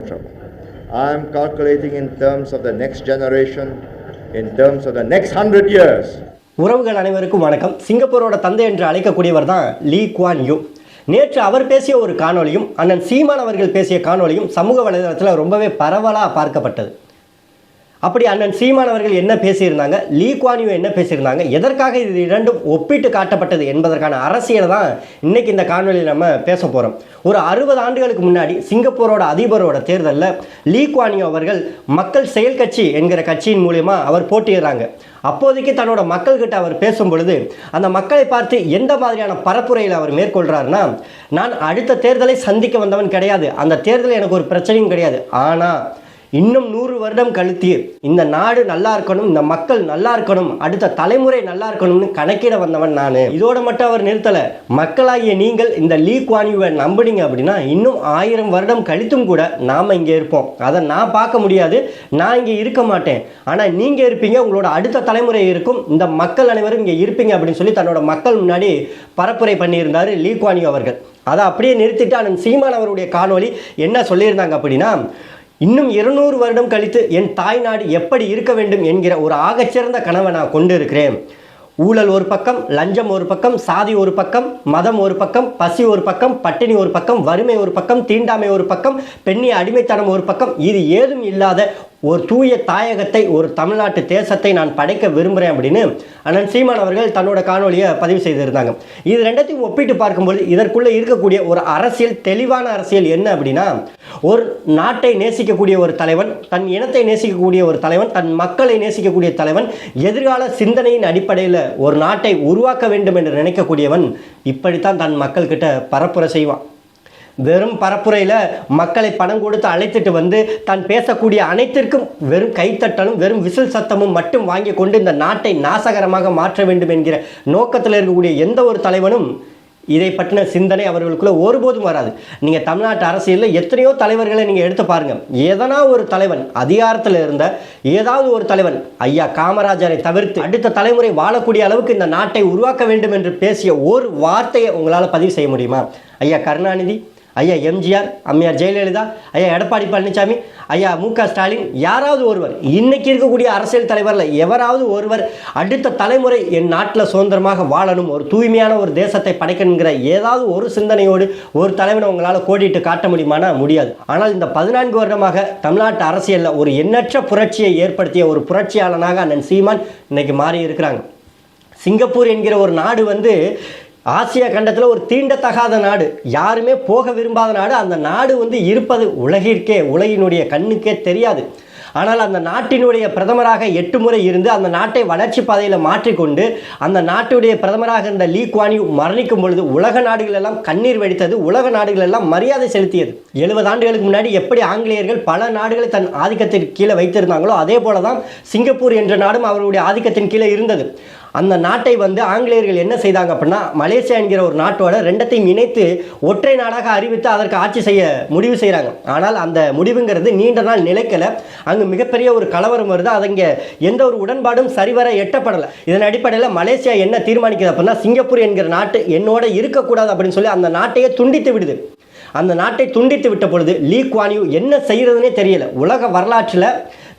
I am calculating in terms of the next generation, in terms of the next hundred years. உறவுகள் அனைவருக்கும் வணக்கம். சிங்கப்பூரோட தந்தை என்று அழைக்கக்கூடியவர் தான் லீ குவான் யூ. நேற்று அவர் பேசிய ஒரு காணொளியும் அண்ணன் சீமான் அவர்கள் பேசிய காணொளியும் சமூக வலைதளத்தில் ரொம்பவே பரவலாக பார்க்கப்பட்டது. அப்படி அண்ணன் சீமான் அவர்கள் என்ன பேசியிருந்தாங்க? லீ குவானியோ என்ன பேசியிருந்தாங்க? எதற்காக இது இரண்டும் ஒப்பிட்டு காட்டப்பட்டது என்பதற்கான அரசியலை தான் இன்னைக்கு இந்த காணொலியில் நம்ம பேச போகிறோம் ஒரு அறுபது ஆண்டுகளுக்கு முன்னாடி சிங்கப்பூரோட அதிபரோட தேர்தலில் லீ குவானியோ அவர்கள் மக்கள் செயல் கட்சி என்கிற கட்சியின் மூலயமா அவர் போட்டியிடுறாங்க. அப்போதைக்கு தன்னோட மக்கள்கிட்ட அவர் பேசும் பொழுது அந்த மக்களை பார்த்து எந்த மாதிரியான பரப்புரையில் அவர் மேற்கொள்கிறாருன்னா நான் அடுத்த தேர்தலை சந்திக்க வந்தவன் கிடையாது. அந்த தேர்தல் எனக்கு ஒரு பிரச்சனையும் கிடையாது. ஆனால் இன்னும் நூறு வருடம் கழித்து இந்த நாடு நல்லா இருக்கணும் இந்த மக்கள் நல்லா இருக்கணும் அடுத்த தலைமுறை நல்லா இருக்கணும்னு கணக்கிட வந்தவன் நான். இதோட மட்டும் அவர் நிறுத்தலை. மக்களாகிய நீங்கள் இந்த லீ குவானியுவை நம்புனீங்க அப்படின்னா இன்னும் ஆயிரம் வருடம் கழித்தும் கூட நாம் இங்கே இருப்போம். அதை நான் பார்க்க முடியாது நான் இங்கே இருக்க மாட்டேன். ஆனால் நீங்கள் இருப்பீங்க உங்களோட அடுத்த தலைமுறை இருக்கும் இந்த மக்கள் அனைவரும் இங்கே இருப்பீங்க அப்படின்னு சொல்லி தன்னோட மக்கள் முன்னாடி பரப்புரை பண்ணியிருந்தார் லீ குவான்யூ அவர்கள். அதை அப்படியே நிறுத்திட்டு அண்ணன் சீமான் அவருடைய காணொலி என்ன சொல்லியிருந்தாங்க அப்படின்னா இன்னும் இருநூறு வருடம் கழித்து என் தாய்நாடு எப்படி இருக்க வேண்டும் என்கிற ஒரு ஆகச்சிறந்த கனவை நான் கொண்டு இருக்கிறேன் ஊழல் ஒரு பக்கம் லஞ்சம் ஒரு பக்கம் சாதி ஒரு பக்கம் மதம் ஒரு பக்கம் பசி ஒரு பக்கம் பட்டினி ஒரு பக்கம் வறுமை ஒரு பக்கம் தீண்டாமை ஒரு பக்கம் பெண்ணிய அடிமைத்தனம் ஒரு பக்கம் இது ஏதும் இல்லாத ஒரு தூய தாயகத்தை ஒரு தமிழ்நாட்டு தேசத்தை நான் படைக்க விரும்புகிறேன் அப்படின்னு அண்ணன் சீமான் அவர்கள் தன்னோட காணொலியை பதிவு செய்திருந்தாங்க. இது ரெண்டத்தையும் ஒப்பிட்டு பார்க்கும்போது இதற்குள்ளே இருக்கக்கூடிய ஒரு அரசியல் தெளிவான அரசியல் என்ன அப்படின்னா ஒரு நாட்டை நேசிக்கக்கூடிய ஒரு தலைவன் தன் இனத்தை நேசிக்கக்கூடிய ஒரு தலைவன் தன் மக்களை நேசிக்கக்கூடிய தலைவன் எதிர்கால சிந்தனையின் அடிப்படையில் ஒரு நாட்டை உருவாக்க வேண்டும் என்று நினைக்கக்கூடியவன் இப்படித்தான் தன் மக்கள்கிட்ட பரப்புரை செய்வான். வெறும் பரப்புரையில் மக்களை பணம் கொடுத்து அழைத்துட்டு வந்து தான் பேசக்கூடிய அனைத்திற்கும் வெறும் கைத்தட்டலும் வெறும் விசில் சத்தமும் மட்டும் வாங்கி கொண்டு இந்த நாட்டை நாசகரமாக மாற்ற வேண்டும் என்கிற நோக்கத்தில் இருக்கக்கூடிய எந்த ஒரு தலைவனும் இதை பற்றின சிந்தனை அவர்களுக்குள்ளே ஒருபோதும் வராது. நீங்கள் தமிழ்நாட்டு அரசியலில் எத்தனையோ தலைவர்களை நீங்கள் எடுத்து பாருங்கள் எதனா ஒரு தலைவன் அதிகாரத்தில் இருந்த ஏதாவது ஒரு தலைவன் ஐயா காமராஜரை தவிர்த்து அடுத்த தலைமுறை வாழக்கூடிய அளவுக்கு இந்த நாட்டை உருவாக்க வேண்டும் என்று பேசிய ஒரு வார்த்தையை உங்களால் பதிவு செய்ய முடியுமா? ஐயா கருணாநிதி ஐயா எம்ஜிஆர் அம்மையார் ஜெயலலிதா ஐயா எடப்பாடி பழனிசாமி ஐயா மு க ஸ்டாலின் யாராவது ஒருவர் இன்னைக்கு இருக்கக்கூடிய அரசியல் தலைவரில் எவராவது ஒருவர் அடுத்த தலைமுறை என் நாட்டில் சுதந்திரமாக வாழணும் ஒரு தூய்மையான ஒரு தேசத்தை படைக்கணுங்கிற ஏதாவது ஒரு சிந்தனையோடு ஒரு தலைவனை உங்களால் கோடிட்டு காட்ட முடியுமானா? முடியாது. ஆனால் இந்த பதினான்கு வருடமாக தமிழ்நாட்டு அரசியலில் ஒரு எண்ணற்ற புரட்சியை ஏற்படுத்திய ஒரு புரட்சியாளனாக அண்ணன் சீமான் இன்னைக்கு மாறி இருக்கிறாங்க சிங்கப்பூர் என்கிற ஒரு நாடு வந்து ஆசியா கண்டத்தில் ஒரு தீண்டத்தகாத நாடு. யாருமே போக விரும்பாத நாடு. அந்த நாடு வந்து இருப்பது உலகிற்கே உலகினுடைய கண்ணுக்கே தெரியாது. ஆனால் அந்த நாட்டினுடைய பிரதமராக எட்டு முறை இருந்து அந்த நாட்டை வளர்ச்சி பாதையில் மாற்றிக்கொண்டு அந்த நாட்டுடைய பிரதமராக இருந்த லீ குவானி மரணிக்கும் பொழுது உலக நாடுகள் எல்லாம் கண்ணீர் வெடித்தது உலக நாடுகள் எல்லாம் மரியாதை செலுத்தியது. எழுபது ஆண்டுகளுக்கு முன்னாடி எப்படி ஆங்கிலேயர்கள் பல நாடுகளை தன் ஆதிக்கத்திற்கு கீழே வைத்திருந்தாங்களோ அதே போல தான் சிங்கப்பூர் என்ற நாடும் அவருடைய ஆதிக்கத்தின் கீழே இருந்தது. அந்த நாட்டை வந்து ஆங்கிலேயர்கள் என்ன செய்தாங்க அப்படின்னா மலேசியா என்கிற ஒரு நாட்டோட ரெண்டத்தையும் இணைத்து ஒற்றை நாடாக அறிவித்து அதற்கு ஆட்சி செய்ய முடிவு செய்கிறாங்க ஆனால் அந்த முடிவுங்கிறது நீண்ட நாள் நிலைக்கல. அங்கு மிகப்பெரிய ஒரு கலவரம் வருது. அது இங்கே எந்த ஒரு உடன்பாடும் சரிவர எட்டப்படலை. இதன் அடிப்படையில் மலேசியா என்ன தீர்மானிக்கிறது அப்படின்னா சிங்கப்பூர் என்கிற நாட்டு என்னோட இருக்கக்கூடாது அப்படின்னு சொல்லி அந்த நாட்டையே துண்டித்து விடுது. அந்த நாட்டை துண்டித்து விட்ட பொழுது லீ குவான் என்ன செய்கிறதுனே தெரியல. உலக வரலாற்றில்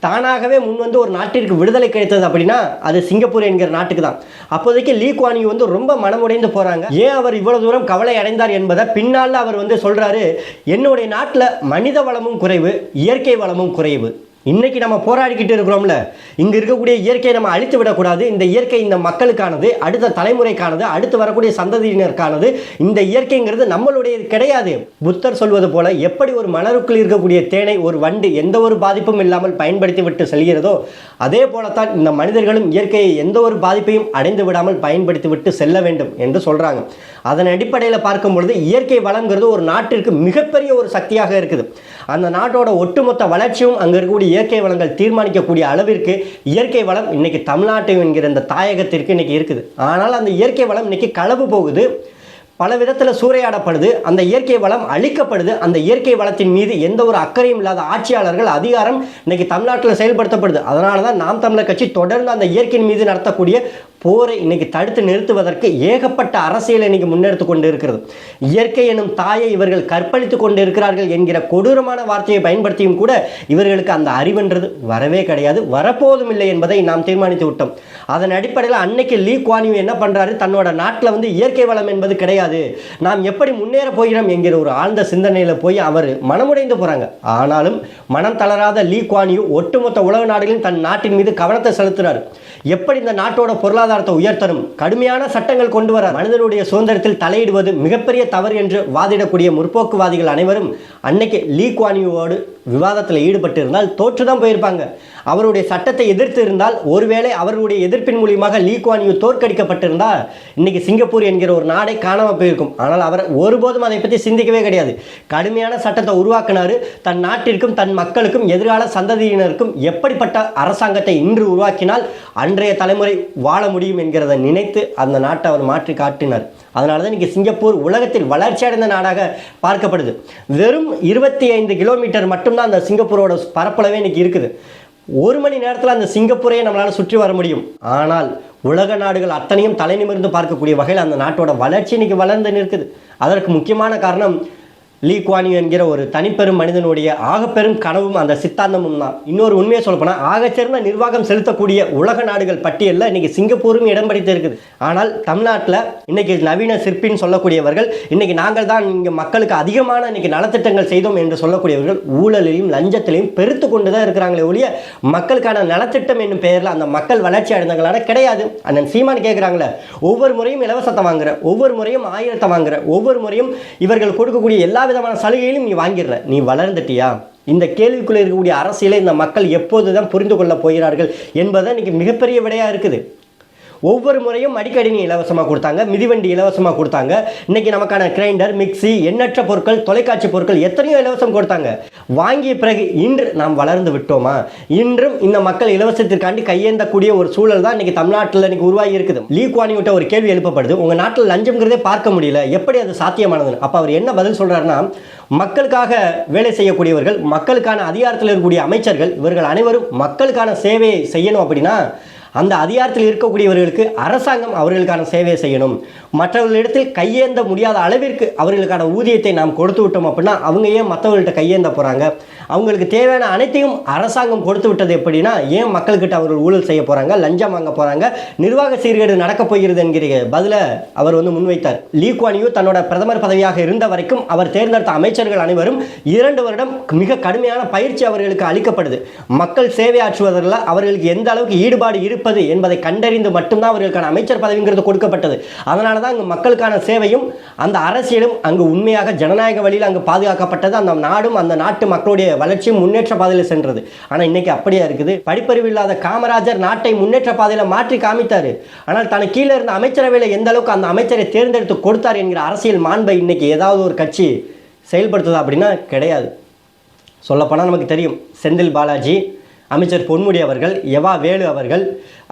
தானாகவே முன் வந்து ஒரு நாட்டிற்கு விடுதலை கிடைத்தது அப்படின்னா அது சிங்கப்பூர் என்கிற நாட்டுக்கு தான் அப்போதைக்கு லீ குவான் வந்து ரொம்ப மனமுடைந்து போகிறாங்க ஏன் அவர் இவ்வளோ தூரம் கவலை அடைந்தார் என்பதை பின்னால் அவர் வந்து சொல்கிறாரு என்னுடைய நாட்டில் மனித வளமும் குறைவு இயற்கை வளமும் குறைவு. இன்றைக்கி நம்ம போராடிக்கிட்டு இருக்கிறோம்ல. இங்கே இருக்கக்கூடிய இயற்கையை நம்ம அழித்து விடக்கூடாது. இந்த இயற்கை இந்த மக்களுக்கானது அடுத்த தலைமுறைக்கானது அடுத்து வரக்கூடிய சந்ததியினருக்கானது இந்த இயற்கைங்கிறது நம்மளுடையது கிடையாது. புத்தர் சொல்வது போல எப்படி ஒரு மலருக்குள் இருக்கக்கூடிய தேனை ஒரு வண்டு எந்த ஒரு பாதிப்பும் இல்லாமல் பயன்படுத்தி விட்டு செல்கிறதோ அதே போலத்தான் இந்த மனிதர்களும் இயற்கையை எந்த ஒரு பாதிப்பையும் அடைந்து விடாமல் பயன்படுத்தி விட்டு செல்ல வேண்டும் என்று சொல்கிறாங்க அதன் அடிப்படையில் பார்க்கும் பொழுது இயற்கை வளங்கிறது ஒரு நாட்டிற்கு மிகப்பெரிய ஒரு சக்தியாக இருக்குது. அந்த நாட்டோட ஒட்டுமொத்த வளர்ச்சியும் அங்கே இருக்கக்கூடிய இயற்கை வளங்கள் தீர்மானிக்கக்கூடிய அளவிற்கு இயற்கை வளம் இன்னைக்கு தமிழ்நாட்டு என்கிற இந்த தாயகத்திற்கு இன்னைக்கு இருக்குது. ஆனால் அந்த இயற்கை வளம் இன்னைக்கு களவு போகுது. பல விதத்தில் சூறையாடப்படுது. அந்த இயற்கை வளம் அழிக்கப்படுது. அந்த இயற்கை வளத்தின் மீது எந்த ஒரு அக்கறையும் இல்லாத ஆட்சியாளர்கள் அதிகாரம் இன்னைக்கு தமிழ்நாட்டில் செயல்படுத்தப்படுது. அதனால தான் நாம் தமிழர் கட்சி தொடர்ந்து அந்த இயற்கையின் மீது நடத்தக்கூடிய போரை இன்னைக்கு தடுத்து நிறுத்துவதற்கு ஏகப்பட்ட அரசியல் இன்னைக்கு முன்னெடுத்து கொண்டு இருக்கிறது இயற்கை எனும் தாயை இவர்கள் கற்பழித்து கொண்டு இருக்கிறார்கள் என்கிற கொடூரமான வார்த்தையை பயன்படுத்தியும் கூட இவர்களுக்கு அந்த அறிவுன்றது வரவே கிடையாது. வரப்போதும் இல்லை என்பதை நாம் தீர்மானித்து விட்டோம். அதன் அடிப்படையில் அன்னைக்கு லீ குவானியூ என்ன பண்ணுறாரு தன்னோட நாட்டில் வந்து இயற்கை வளம் என்பது கிடையாது. நாம் எப்படி முன்னேற போகிறோம் என்கிற ஒரு ஆழ்ந்த சிந்தனையில் போய் அவர் மனமுடைந்து போகிறாங்க ஆனாலும் மனம் தளராத லீ குவானியூ ஒட்டுமொத்த உலக நாடுகளிலும் தன் நாட்டின் மீது கவனத்தை செலுத்துகிறார் எப்படி இந்த நாட்டோட பொருளாதாரத்தை உயர்த்தணும்? கடுமையான சட்டங்கள் கொண்டு வர மனிதனுடைய சுதந்திரத்தில் தலையிடுவது மிகப்பெரிய தவறு என்று வாதிடக்கூடிய முற்போக்குவாதிகள் அனைவரும் அன்னைக்கு லீ குவானியூவோடு விவாதத்தில் ஈடுபட்டு இருந்தால் தோற்று தான் போயிருப்பாங்க. அவருடைய சட்டத்தை எதிர்த்து இருந்தால் ஒருவேளை அவருடைய எதிர்ப்பின் மூலியமாக லீ குவான் யூ தோற்கடிக்கப்பட்டிருந்தால் இன்னைக்கு சிங்கப்பூர் என்கிற ஒரு நாடே காணாமல் போயிருக்கும். ஆனால் அவர் ஒருபோதும் அதை பற்றி சிந்திக்கவே கிடையாது. கடுமையான சட்டத்தை உருவாக்கினார். தன் நாட்டிற்கும் தன் மக்களுக்கும் எதிர்கால சந்ததியினருக்கும் எப்படிப்பட்ட அரசாங்கத்தை இன்று உருவாக்கினால் அன்றைய தலைமுறை வாழ முடியும் என்கிறதை நினைத்து அந்த நாட்டை அவர் மாற்றி காட்டினார். அதனால தான் இன்றைக்கி சிங்கப்பூர் உலகத்தில் வளர்ச்சி அடைந்த நாடாக பார்க்கப்படுது. வெறும் இருபத்தி ஐந்து கிலோமீட்டர் மட்டும்தான் அந்த சிங்கப்பூரோட பரப்பளவே இன்னைக்கு இருக்குது. ஒரு மணி நேரத்தில் அந்த சிங்கப்பூரையே நம்மளால் சுற்றி வர முடியும். ஆனால் உலக நாடுகள் அத்தனையும் தலை நிமிர்ந்து பார்க்கக்கூடிய வகையில் அந்த நாட்டோட வளர்ச்சி இன்னைக்கு வளர்ந்து நிற்குது. அதற்கு முக்கியமான காரணம் லீ குவானியூ என்கிற ஒரு தனிப்பெரும் மனிதனுடைய ஆகப்பெரும் கனவும் அந்த சித்தாந்தமும் தான். இன்னொரு உண்மையை சொல்லப்போனால் ஆகச்சிறந்த நிர்வாகம் செலுத்தக்கூடிய உலக நாடுகள் பட்டியலில் இன்னைக்கு சிங்கப்பூரும் இடம் பிடித்து இருக்குது. ஆனால் தமிழ்நாட்டில் இன்னைக்கு நவீன சிற்பின்னு சொல்லக்கூடியவர்கள் இன்னைக்கு நாங்கள் தான் இங்கே மக்களுக்கு அதிகமான இன்னைக்கு நலத்திட்டங்கள் செய்தோம் என்று சொல்லக்கூடியவர்கள் ஊழலிலும் லஞ்சத்திலையும் பெருத்து கொண்டு தான் இருக்கிறாங்களே ஒழிய மக்களுக்கான நலத்திட்டம் என்னும் பெயரில் அந்த மக்கள் வளர்ச்சி அடைந்தவங்களான கிடையாது. அண்ணன் சீமான் கேட்குறாங்களே ஒவ்வொரு முறையும் இலவசத்தை வாங்குற ஒவ்வொரு முறையும் ஆயிரத்தை வாங்குற ஒவ்வொரு முறையும் இவர்கள் கொடுக்கக்கூடிய எல்லா விதமான சலுகைகளையும் நீ வாங்கிடுற. நீ வளர்ந்துட்டியா? இந்த கேள்விக்குள்ளே இருக்கக்கூடிய அரசியலை இந்த மக்கள் எப்போது தான் புரிந்து கொள்ளப் போகிறார்கள் என்பதுதான் இன்னைக்கு மிகப்பெரிய விடையாக இருக்குது. ஒவ்வொரு முறையும் மடிக்கணினி இலவசமாக கொடுத்தாங்க மிதிவண்டி இலவசமாக கொடுத்தாங்க. இன்றைக்கி நமக்கான கிரைண்டர் மிக்ஸி எண்ணற்ற பொருட்கள் தொலைக்காட்சி பொருட்கள் எத்தனையோ இலவசம் கொடுத்தாங்க. வாங்கிய பிறகு இன்று நாம் வளர்ந்து விட்டோமா? இன்றும் இந்த மக்கள் இலவசத்திற்காண்டி கையேந்தக்கூடிய ஒரு சூழல் தான் இன்றைக்கி தமிழ்நாட்டில் இன்றைக்கி உருவாகி இருக்குது. லீ குவானி விட்ட ஒரு கேள்வி எழுப்பப்படுது. உங்கள் நாட்டில் லஞ்சம்ங்கிறதே பார்க்க முடியல. எப்படி அது சாத்தியமானதுன்னு அப்போ அவர் என்ன பதில் சொல்கிறாருன்னா மக்களுக்காக வேலை செய்யக்கூடியவர்கள் மக்களுக்கான அதிகாரத்தில் இருக்கக்கூடிய அமைச்சர்கள் இவர்கள் அனைவரும் மக்களுக்கான சேவையை செய்யணும் அப்படின்னா அந்த அதிகாரத்தில் இருக்கக்கூடியவர்களுக்கு அரசாங்கம் அவர்களுக்கான சேவையை செய்யணும். மற்றவர்களிடத்தில் கையேந்த முடியாத அளவிற்கு அவர்களுக்கான ஊதியத்தை நாம் கொடுத்து விட்டோம் அப்படின்னா அவங்க ஏன் மற்றவர்கள்ட்ட கையேந்த போகிறாங்க அவங்களுக்கு தேவையான அனைத்தையும் அரசாங்கம் கொடுத்து விட்டது எப்படின்னா ஏன் மக்கள்கிட்ட அவர்கள் ஊழல் செய்ய போகிறாங்க லஞ்சம் வாங்க போகிறாங்க நிர்வாக சீர்கேடு நடக்கப் போகிறது என்கிற பதிலை அவர் வந்து முன்வைத்தார். லீ குவானியூ தன்னோட பிரதமர் பதவியாக இருந்த வரைக்கும் அவர் தேர்ந்தெடுத்த அமைச்சர்கள் அனைவரும் இரண்டு வருடம் மிக கடுமையான பயிற்சி அவர்களுக்கு அளிக்கப்படுது. மக்கள் சேவையாற்றுவதில் அவர்களுக்கு எந்த அளவுக்கு ஈடுபாடு இருப்பது என்பதை கண்டறிந்து மட்டும்தான் அவர்களுக்கான அமைச்சர் பதவிங்கிறது கொடுக்கப்பட்டது. அதனால தான் அங்கு மக்களுக்கான சேவையும் அந்த அரசியலும் அங்கு உண்மையாக ஜனநாயக வழியில் அங்கு பாதுகாக்கப்பட்டது. அந்த நாடும் அந்த நாட்டு மக்களுடைய வளர்ச்சியும் முன்னேற்ற பாதையில் சென்றது. ஆனால் இன்னைக்கு அப்படியே இருக்குது? படிப்பறிவு இல்லாத காமராஜர் நாட்டை முன்னேற்ற பாதையில் மாற்றி காமித்தார். ஆனால் தனக்கு கீழே இருந்த அமைச்சரவையில் எந்த அளவுக்கு அந்த அமைச்சரை தேர்ந்தெடுத்து கொடுத்தார் என்கிற அரசியல் மாண்பை இன்னைக்கு ஏதாவது ஒரு கட்சி செயல்படுத்துதா அப்படின்னா கிடையாது. சொல்லப்போனால் நமக்கு தெரியும். செந்தில் பாலாஜி அமைச்சர் பொன்முடி அவர்கள் எவா வேலு அவர்கள்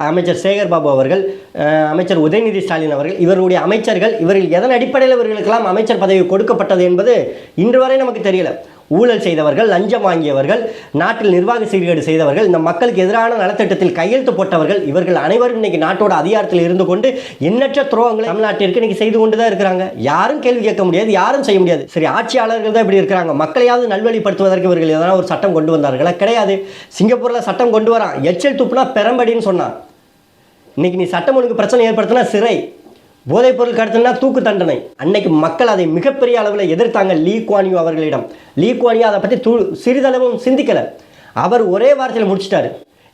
அமைச்சர் சேகர் பாபு அவர்கள் அமைச்சர் உதயநிதி ஸ்டாலின் அவர்கள் இவருடைய அமைச்சர்கள் இவர்கள் எதன் அடிப்படையில் இவர்களுக்கெல்லாம் அமைச்சர் பதவி கொடுக்கப்பட்டது என்பது இன்று வரை நமக்கு தெரியல. ஊழல் செய்தவர்கள் லஞ்சம் வாங்கியவர்கள் நாட்டில் நிர்வாக சீர்கேடு செய்தவர்கள் இந்த மக்களுக்கு எதிரான நலத்திட்டத்தில் கையெழுத்து போட்டவர்கள் இவர்கள் அனைவரும் இன்னைக்கு நாட்டோட அதிகாரத்தில் இருந்து கொண்டு எண்ணற்ற துரோகங்களை தமிழ்நாட்டிற்கு இன்னைக்கு செய்து கொண்டு தான் இருக்கிறாங்க. யாரும் கேள்வி கேட்க முடியாது யாரும் செய்ய முடியாது. சரி ஆட்சியாளர்கள் தான் இப்படி இருக்கிறாங்க. மக்களையாவது நல்வழிப்படுத்துவதற்கு இவர்கள் எதனா ஒரு சட்டம் கொண்டு வந்தார்களா? கிடையாது. சிங்கப்பூரில் சட்டம் கொண்டு வரான். எச்சல் துப்புனா பெரம்படின்னு சொன்னான். இன்னைக்கு நீ சட்டம் ஒழுங்கு பிரச்சனை ஏற்படுத்தினா சிறை. போதைப் பொருள் கடத்தினா தூக்கு தண்டனை. அன்னைக்கு மக்கள் அதை மிகப்பெரிய அளவில் எதிர்த்தாங்க லீ குவானியோ அவர்களிடம். லீ குவானியோ அதை பற்றி தூ சிறிதளவும் சிந்திக்கலை. அவர் ஒரே வாரத்தில் முடிச்சிட்டாரு.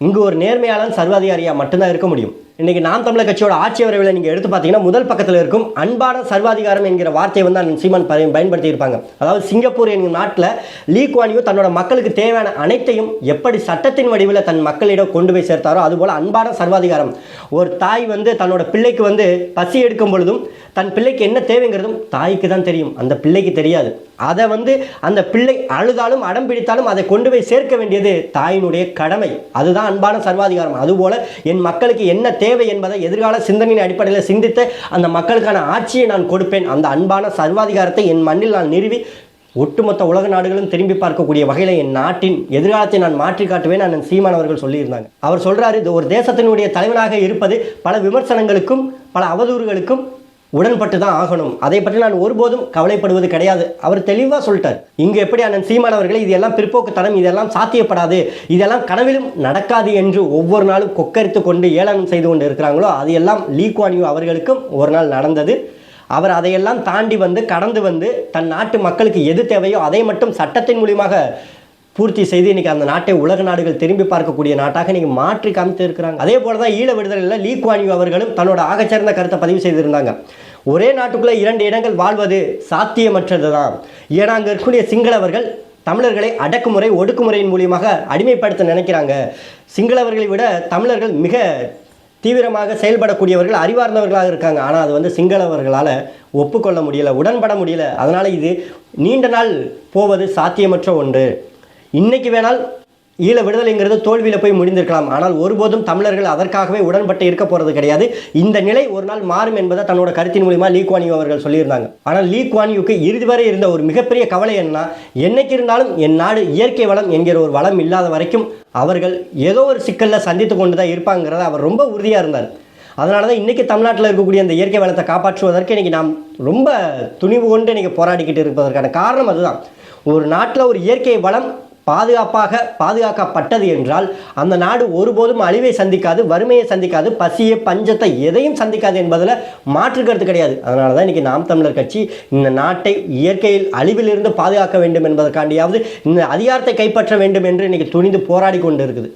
இங்கே ஒரு நேர்மையாளன் சர்வாதிகாரியாக மட்டும்தான் இருக்க முடியும். இன்றைக்கி நாம் தமிழர் கட்சியோட ஆட்சி வரவில் நீங்கள் எடுத்து பார்த்தீங்கன்னா முதல் பக்கத்தில் இருக்கும் அன்பான சர்வாதிகாரம் என்கிற வார்த்தையை வந்து அண்ணன் சீமான் பயன்படுத்தியிருப்பாங்க. அதாவது சிங்கப்பூர் என்கிற நாட்டில் லீ குவானியோ தன்னோட மக்களுக்கு தேவையான அனைத்தையும் எப்படி சட்டத்தின் வடிவில் தன் மக்களிடம் கொண்டு போய் சேர்த்தாரோ அதுபோல் அன்பான சர்வாதிகாரம். ஒரு தாய் வந்து தன்னோட பிள்ளைக்கு வந்து பசி எடுக்கும் பொழுதும் தன் பிள்ளைக்கு என்ன தேவைங்கிறதும் தாய்க்கு தான் தெரியும். அந்த பிள்ளைக்கு தெரியாது. அதை வந்து அந்த பிள்ளை அழுதாலும் அடம் பிடித்தாலும் அதை கொண்டு போய் சேர்க்க வேண்டியது தாயினுடைய கடமை. அதுதான் அன்பான சர்வாதிகாரம். அதுபோல் என் மக்களுக்கு என்ன தேவை என்பதை எதிர்கால சிந்தனையின் அடிப்படையில் சிந்தித்து அந்த மக்களுக்கான ஆட்சியை நான் கொடுப்பேன். அந்த அன்பான சர்வாதிகாரத்தை என் மண்ணில் நான் நிறுவி ஒட்டுமொத்த உலக நாடுகளும் திரும்பி பார்க்கக்கூடிய வகையில் என் நாட்டின் எதிர்காலத்தை நான் மாற்றி காட்டுவேன் அண்ணன் சீமான் அவர்கள் சொல்லியிருந்தாங்க. அவர் சொல்கிறாரு இது ஒரு தேசத்தினுடைய தலைவனாக இருப்பது பல விமர்சனங்களுக்கும் பல அவதூறுகளுக்கும் உடன்பட்டு தான் ஆகணும். அதை பற்றி நான் ஒருபோதும் கவலைப்படுவது கிடையாது. அவர் தெளிவாக சொல்லிட்டார். இங்கே எப்படி அண்ணன் சீமான் அவர்களே இதெல்லாம் பிற்போக்குத்தனம் இதெல்லாம் சாத்தியப்படாது இதெல்லாம் கனவிலும் நடக்காது என்று ஒவ்வொரு நாளும் கொக்கரித்து கொண்டு ஏளனம் செய்து கொண்டு இருக்கிறாங்களோ அது எல்லாம் லீ யூ அவர்களுக்கும் ஒரு நாள் நடந்தது. அவர் அதையெல்லாம் தாண்டி வந்து கடந்து வந்து தன் நாட்டு மக்களுக்கு எது தேவையோ அதை மட்டும் சட்டத்தின் மூலியமாக பூர்த்தி செய்து இன்னைக்கு அந்த நாட்டை உலக நாடுகள் திரும்பி பார்க்கக்கூடிய நாட்டாக நீங்கள் மாற்றி காமித்து இருக்கிறாங்க. அதே போல தான் ஈழ விடுதலையில் லீ குவானியூ அவர்களும் தன்னோட ஆகச்சிறந்த கருத்தை பதிவு செய்திருந்தாங்க. ஒரே நாட்டுக்குள்ளே இரண்டு இடங்கள் வாழ்வது சாத்தியமற்றது தான் ஏன்னா அங்கே இருக்கக்கூடிய சிங்களவர்கள் தமிழர்களை அடக்குமுறை ஒடுக்குமுறையின் மூலியமாக அடிமைப்படுத்த நினைக்கிறாங்க. சிங்களவர்களை விட தமிழர்கள் மிக தீவிரமாக செயல்படக்கூடியவர்கள் அறிவார்ந்தவர்களாக இருக்காங்க. ஆனால் அது வந்து சிங்களவர்களால் ஒப்புக்கொள்ள முடியலை உடன்பட முடியல. அதனால் இது நீண்ட நாள் போவது சாத்தியமற்ற ஒன்று. இன்னைக்கு வேணால் ஈழ விடுதலைங்கிறது தோல்வியில் போய் முடிந்திருக்கலாம். ஆனால் ஒருபோதும் தமிழர்கள் அதற்காகவே உடன்பட்டு இருக்க போகிறது கிடையாது. இந்த நிலை ஒரு நாள் மாறும் என்பதை தன்னோட கருத்தின் மூலிமா லீ குவானியூ அவர்கள் சொல்லியிருந்தாங்க. ஆனால் லீ குவானியூக்கு இறுதி வரை இருந்த ஒரு மிகப்பெரிய கவலை என்ன என்னைக்கு இருந்தாலும் என் நாடு இயற்கை வளம் என்கிற ஒரு வளம் இல்லாத வரைக்கும் அவர்கள் ஏதோ ஒரு சிக்கலில் சந்தித்து கொண்டு தான் இருப்பாங்கிறத அவர் ரொம்ப உறுதியாக இருந்தார். அதனால தான் இன்றைக்கி தமிழ்நாட்டில் இருக்கக்கூடிய இந்த இயற்கை வளத்தை காப்பாற்றுவதற்கு இன்றைக்கி நாம் ரொம்ப துணிவு கொண்டு இன்றைக்கி போராடிக்கிட்டு இருப்பதற்கான காரணம் அதுதான். ஒரு நாட்டில் ஒரு இயற்கை வளம் பாதுகாப்பாக பாதுகாக்கப்பட்டது என்றால் அந்த நாடு ஒருபோதும் அழிவை சந்திக்காது வறுமையை சந்திக்காது பசியை பஞ்சத்தை எதையும் சந்திக்காது என்பதில் மாற்று கருத்து கிடையாது. அதனால தான் இன்றைக்கி நாம் தமிழர் கட்சி இந்த நாட்டை இயற்கையில் அழிவிலிருந்து பாதுகாக்க வேண்டும் என்பதற்காண்டியாவது இந்த அதிகாரத்தை கைப்பற்ற வேண்டும் என்று இன்றைக்கி துணிந்து போராடி கொண்டு இருக்குது